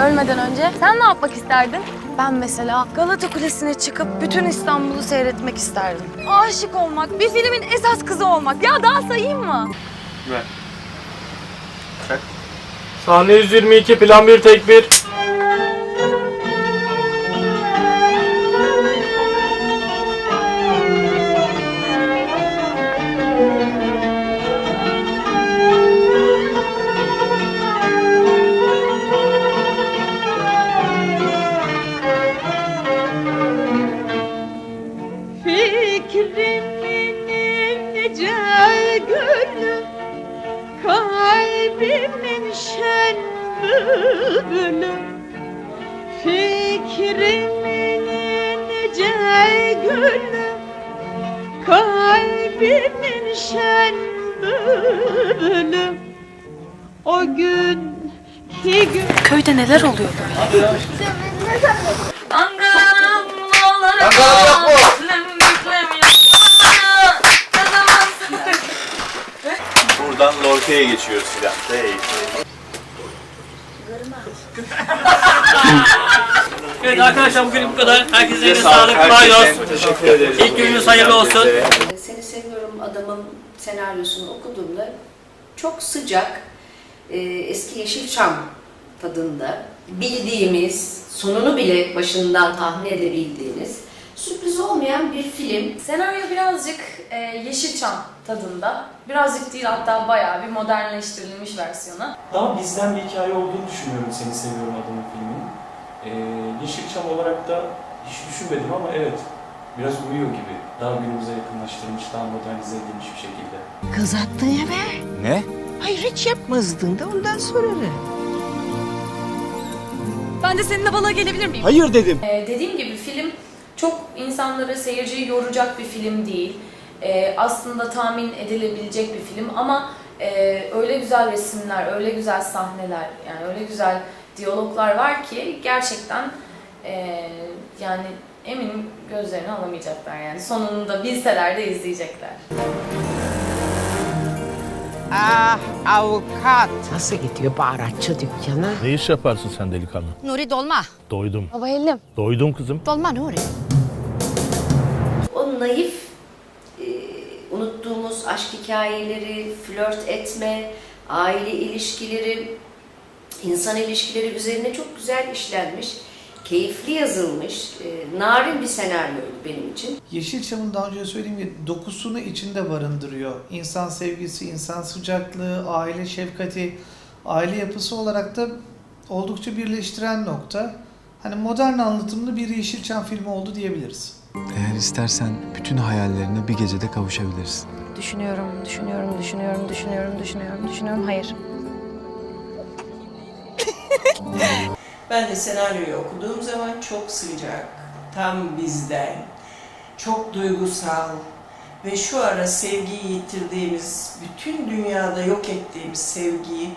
Ölmeden önce sen ne yapmak isterdin? Ben mesela Galata Kulesi'ne çıkıp bütün İstanbul'u seyretmek isterdim. Aşık olmak, bir filmin esas kızı olmak. Ya daha sayayım mı? Sahne 122 plan 1 tek 1. Kalbimin şen O gün ki gün Köyde neler oluyor böyle? Buradan Lorca'ya geçiyoruz filan. Hey. Evet arkadaşlar bugün bu kadar. Herkese sağlık. Kolay herkese olsun. Teşekkür ederiz. İlk gününüz hayırlı olsun. Adam'ın senaryosunu okuduğumda çok sıcak, e, eski Yeşilçam tadında bildiğimiz, sonunu bile başından tahmin edebildiğiniz sürpriz olmayan bir film. Senaryo birazcık e, Yeşilçam tadında. Birazcık değil hatta bayağı bir modernleştirilmiş versiyonu. Daha bizden bir hikaye olduğunu düşünüyorum Seni Seviyorum adamın filminin. Ee, Yeşilçam olarak da hiç düşünmedim ama evet biraz uyuyor gibi. Daha günümüze yakınlaştırılmış, daha modernize edilmiş bir şekilde. Kız attın ya be. Ne? Hayır hiç yapmazdın da ondan sorarım. Ben de seninle balığa gelebilir miyim? Hayır dedim. E, dediğim gibi film çok insanları, seyirciyi yoracak bir film değil. E, aslında tahmin edilebilecek bir film ama e, öyle güzel resimler, öyle güzel sahneler, yani öyle güzel diyaloglar var ki gerçekten e, yani eminim gözlerini alamayacaklar yani. Sonunu da bilseler de izleyecekler. Ah avukat. Nasıl gidiyor baharatçı dükkanı? Ne iş yaparsın sen delikanlı? Nuri dolma. Doydum. Baba Hellim. Doydum kızım. Dolma Nuri. O naif, e, unuttuğumuz aşk hikayeleri, flört etme, aile ilişkileri, insan ilişkileri üzerine çok güzel işlenmiş, keyifli yazılmış, e, narin bir senaryoydu benim için. Yeşilçam'ın daha önce söylediğim gibi dokusunu içinde barındırıyor. İnsan sevgisi, insan sıcaklığı, aile şefkati, aile yapısı olarak da oldukça birleştiren nokta. Hani modern anlatımlı bir Yeşilçam filmi oldu diyebiliriz. Eğer istersen bütün hayallerine bir gecede kavuşabilirsin. Düşünüyorum, düşünüyorum, düşünüyorum, düşünüyorum, düşünüyorum, düşünüyorum. Hayır. Ben de senaryoyu okuduğum zaman çok sıcak, tam bizden, çok duygusal ve şu ara sevgiyi yitirdiğimiz, bütün dünyada yok ettiğimiz sevgiyi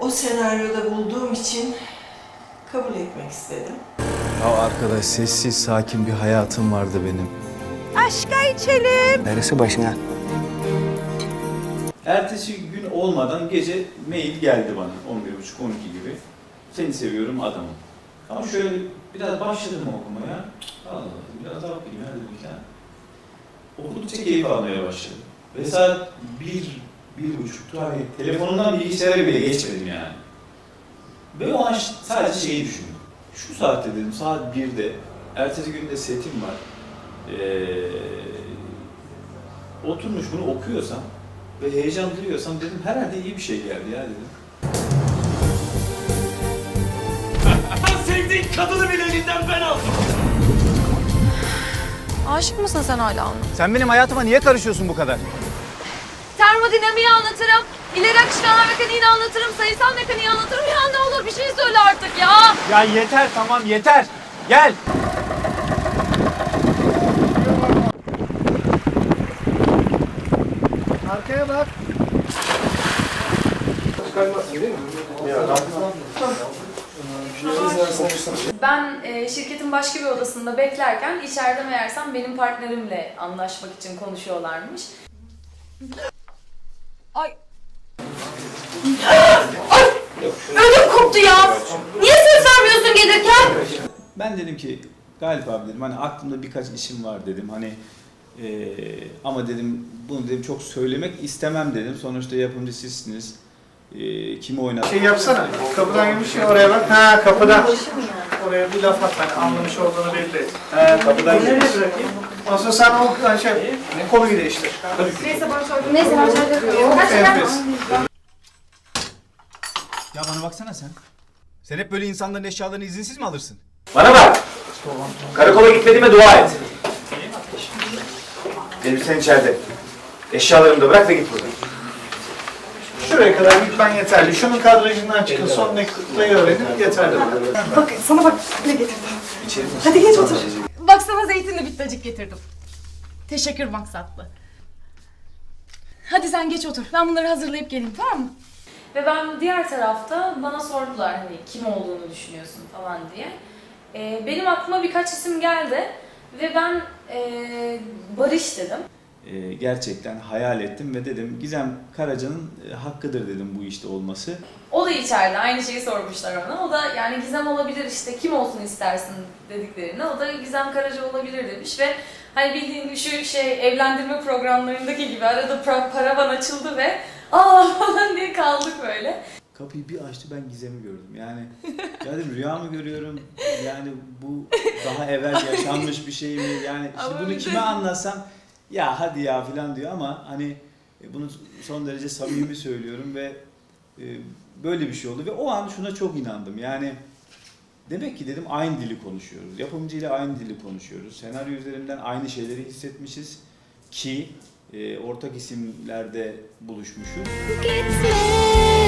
o senaryoda bulduğum için kabul etmek istedim. Ya arkadaş sessiz sakin bir hayatım vardı benim. Aşka içelim. Neresi başına? Ertesi gün olmadan gece mail geldi bana 11.30-12 gibi. Seni seviyorum adamım. Ama şöyle biraz başladım okumaya. Allah Allah biraz daha okuyayım ya dedim ya. Okudukça keyif almaya başladım. Ve saat bir, bir buçuktu. Hani telefonumdan bilgisayara bile geçmedim yani. Ve o an sadece şeyi düşündüm. Şu saatte dedim saat 1'de ertesi günde setim var. Ee, oturmuş bunu okuyorsam ve heyecan duyuyorsam dedim herhalde iyi bir şey geldi ya dedim. Sevdiğin kadını bile elinden ben aldım. Aşık mısın sen hala ona? Sen benim hayatıma niye karışıyorsun bu kadar? Termodinamiği anlatırım. İleri akışkanlar mekaniğini anlatırım. Sayısal mekaniği anlatırım. Ya ne olur bir şey söyle artık ya. Ya yeter tamam yeter. Gel. Arkaya bak. Ben e, şirketin başka bir odasında beklerken içeride meğersem benim partnerimle anlaşmak için konuşuyorlarmış. Ay. Ay. Ödüm koptu ya. Niye ses vermiyorsun gelirken? Ben dedim ki Galip abi dedim hani aklımda birkaç işim var dedim hani e, ama dedim bunu dedim çok söylemek istemem dedim. Sonuçta yapımcı sizsiniz. Eee kimi oynat? Şey yapsana, kapıdan girmiş ya oraya bak. Ha kapıdan. Oraya bir laf at hani anlamış olduğunu belli et. He kapıdan girmiş. bırakayım? Ondan sonra sen o yani şey, konuyu değiştir. Neyse ben Çok enfes. Ya bana baksana sen. Sen hep böyle insanların eşyalarını izinsiz mi alırsın? Bana bak. Karakola gitmediğime dua et. Elbisen içeride. Eşyalarımı da bırak ve git buradan. Şuraya kadar gitmen yeterli. Şunun kadrajından çıkın. Son noktayı öğrenip yeterli. Bak sana bak ne getirdim. Hadi geç otur. Bak sana zeytinli bittacık getirdim. Teşekkür maksatlı. Hadi sen geç otur. Ben bunları hazırlayıp geleyim tamam mı? Ve ben diğer tarafta bana sordular hani kim olduğunu düşünüyorsun falan diye. Ee, benim aklıma birkaç isim geldi ve ben ee, Barış dedim. Eee, gerçekten hayal ettim ve dedim Gizem Karaca'nın e, hakkıdır dedim bu işte olması. O da içeride aynı şeyi sormuşlar ona. O da yani Gizem olabilir işte kim olsun istersin dediklerine. O da Gizem Karaca olabilir demiş ve hani bildiğin şu şey evlendirme programlarındaki gibi arada pra- paravan açıldı ve aa falan diye kaldık böyle. Kapıyı bir açtı ben Gizem'i gördüm. Yani ya dedim rüya mı görüyorum? Yani bu daha evvel yaşanmış bir şey mi? Yani şimdi Ama bunu bir de- kime anlatsam ya hadi ya falan diyor ama hani e, bunu son derece samimi söylüyorum ve e, böyle bir şey oldu ve o an şuna çok inandım. Yani demek ki dedim aynı dili konuşuyoruz. Yapımcıyla aynı dili konuşuyoruz. Senaryo üzerinden aynı şeyleri hissetmişiz ki e, ortak isimlerde buluşmuşuz. Gitme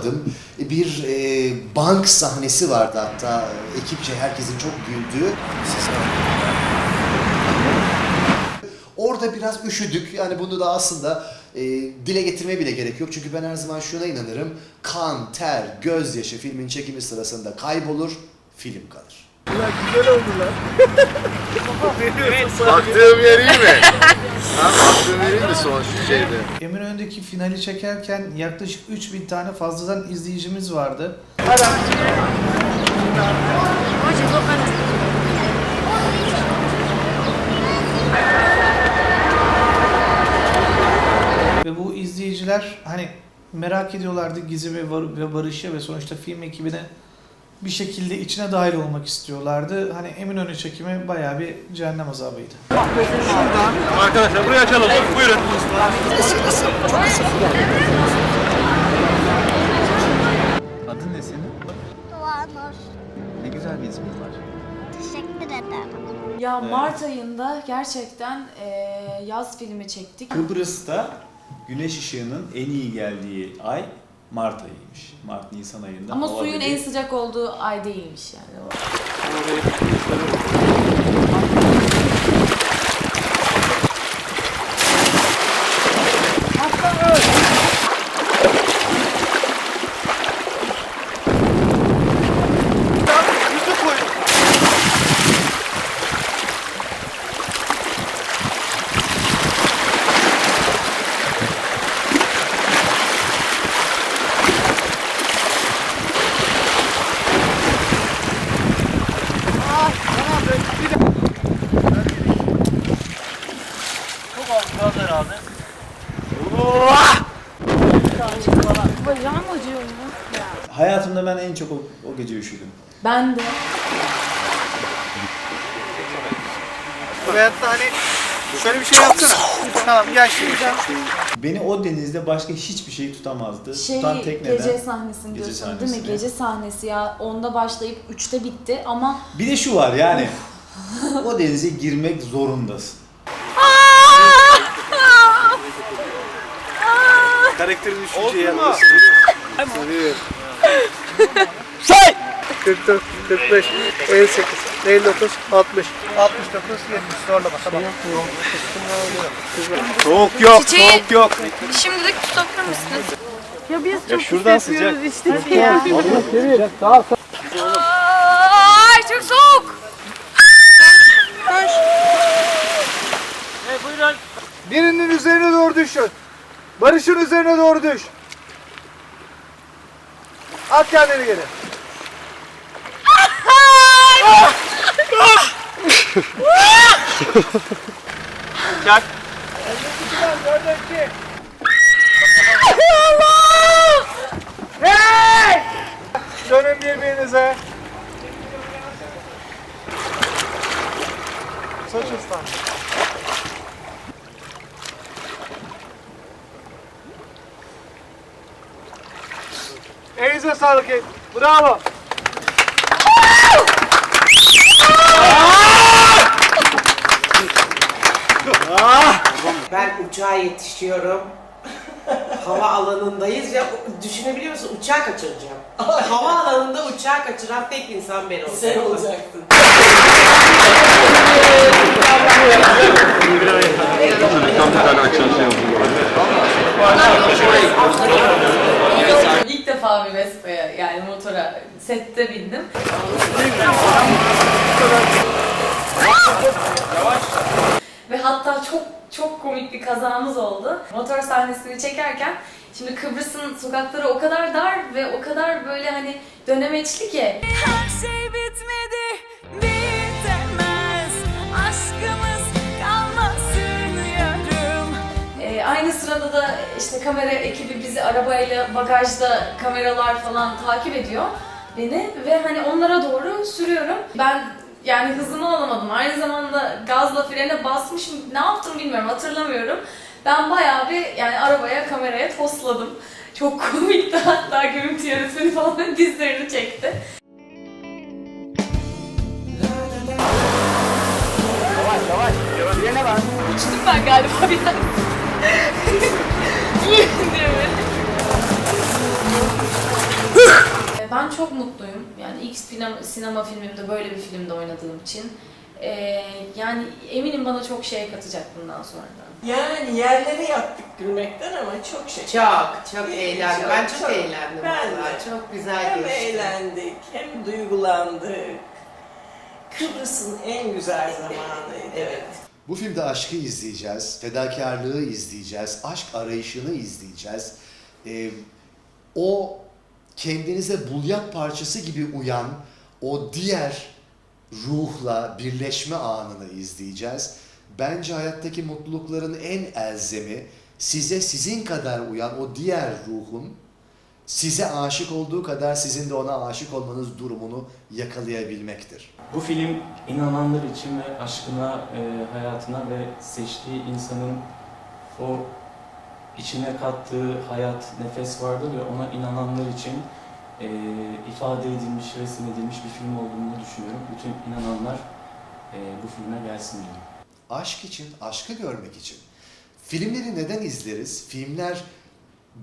an yaşamadım. Bir e, bank sahnesi vardı hatta ekipçe herkesin çok güldüğü. Orada biraz üşüdük. Yani bunu da aslında e, dile getirmeye bile gerek yok. Çünkü ben her zaman şuna inanırım. Kan, ter, gözyaşı filmin çekimi sırasında kaybolur, film kalır. Baktığım yer iyi mi? ha, baktığım yer iyi mi son şeyde? Eminönü'ndeki finali çekerken yaklaşık 3000 tane fazladan izleyicimiz vardı. Ve bu izleyiciler hani merak ediyorlardı Gizem'i ve Barış'ı ve sonuçta film ekibine bir şekilde içine dahil olmak istiyorlardı. Hani Eminönü çekimi bayağı bir cehennem azabıydı. Arkadaşlar buraya açalım. Buyurun. Adın ne senin? Doğanur Ne güzel bir ismin var. teşekkür ederim. Ya Evet. Mart ayında gerçekten ee, yaz filmi çektik. Kıbrıs'ta güneş ışığının en iyi geldiği ay Mart ayıymış. Mart-Nisan ayında. Ama hava suyun böyle- en sıcak olduğu ay değilmiş yani. O. Bacağım acıyor ya. Hayatımda ben en çok o, o gece üşüdüm. Ben de. Veyahut da hani şöyle bir şey yapsana. Tamam gel şimdi. Beni o denizde başka hiçbir şey tutamazdı. Şey Tutan tek neden? gece sahnesini Gece diyorsun değil sahnesini. mi? Gece sahnesi ya onda başlayıp üçte bitti ama Bir de şu var yani. o denize girmek zorundasın. Karakterin düşünceyi yapması. Say! 44, 45, 58, 59, 60, 69, 70. Zorlama tamam. Soğuk yok, Çiçeği- soğuk yok. Şimdilik tutabilir misiniz? Ya biz Ya şuradan sıcak. işte ya. Ay çok soğuk. Birinin üzerine doğru düşün. Barış'ın üzerine doğru düş. At kendini geri. Gel. Hey! Dönün birbirinize. Saç ıslan. Elinize sağlık. Bravo. Ben uçağa yetişiyorum. Hava alanındayız ya düşünebiliyor musun? Uçağı kaçıracağım. Hava alanında uçağı kaçıran tek insan ben olacağım. Sen olacaktın. Tam bir tane açan şey oldu. İlk defa bir Vespa'ya yani motora sette bindim. Ve hatta çok çok komik bir kazamız oldu. Motor sahnesini çekerken şimdi Kıbrıs'ın sokakları o kadar dar ve o kadar böyle hani dönemeçli ki. Her şey bitmedi, bitemez. Aşkımız kalmasın yarım. Ee, aynı sırada da işte kamera ekibi bizi arabayla bagajda kameralar falan takip ediyor beni ve hani onlara doğru sürüyorum. Ben yani hızımı alamadım. Aynı zamanda gazla frene basmışım. Ne yaptım bilmiyorum hatırlamıyorum. Ben bayağı bir yani arabaya kameraya tosladım. Çok komikti hatta görüntü yönetmeni falan dizlerini çekti. Uçtum ben galiba biraz. diye böyle. Ben çok mutluyum. Yani ilk sinema, sinema filmimde böyle bir filmde oynadığım için. Ee, yani eminim bana çok şey katacak bundan sonra. Yani yerlere yattık gülmekten ama çok şey. Çok, çok eğlendim. Ben çok eğlendim Ben vallahi. de. Çok güzel Hem geçti. eğlendik hem duygulandık. Kıbrıs'ın en güzel zamanıydı. Evet. Bu filmde aşkı izleyeceğiz, fedakarlığı izleyeceğiz, aşk arayışını izleyeceğiz. Ee, o kendinize bulyak parçası gibi uyan o diğer ruhla birleşme anını izleyeceğiz. Bence hayattaki mutlulukların en elzemi size sizin kadar uyan o diğer ruhun size aşık olduğu kadar sizin de ona aşık olmanız durumunu yakalayabilmektir. Bu film inananlar için ve aşkına, e, hayatına ve seçtiği insanın o içine kattığı hayat, nefes vardır ya ona inananlar için e, ifade edilmiş, resim edilmiş bir film olduğunu düşünüyorum. Bütün inananlar e, bu filme gelsin diyorum. Aşk için, aşkı görmek için. Filmleri neden izleriz? Filmler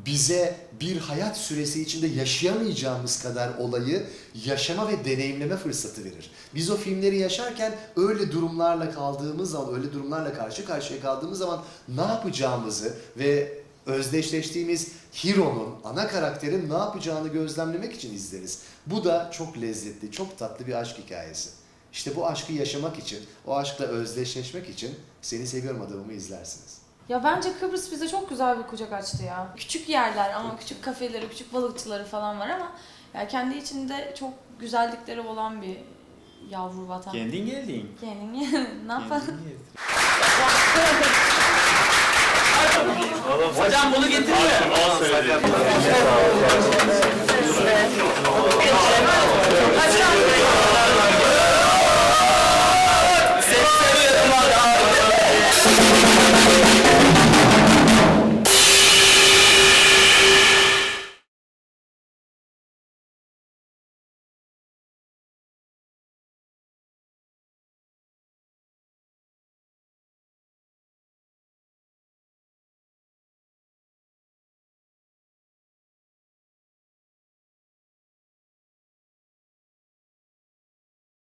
bize bir hayat süresi içinde yaşayamayacağımız kadar olayı yaşama ve deneyimleme fırsatı verir. Biz o filmleri yaşarken öyle durumlarla kaldığımız zaman, öyle durumlarla karşı karşıya kaldığımız zaman ne yapacağımızı ve özdeşleştiğimiz Hero'nun, ana karakterin ne yapacağını gözlemlemek için izleriz. Bu da çok lezzetli, çok tatlı bir aşk hikayesi. İşte bu aşkı yaşamak için, o aşkla özdeşleşmek için Seni Seviyorum adamımı izlersiniz. Ya bence Kıbrıs bize çok güzel bir kucak açtı ya. Küçük yerler ama küçük kafeleri, küçük balıkçıları falan var ama ya kendi içinde çok güzellikleri olan bir yavru vatan. Kendin geldin. Kendin ne yapalım? Hocam bunu getirme. Al söyle.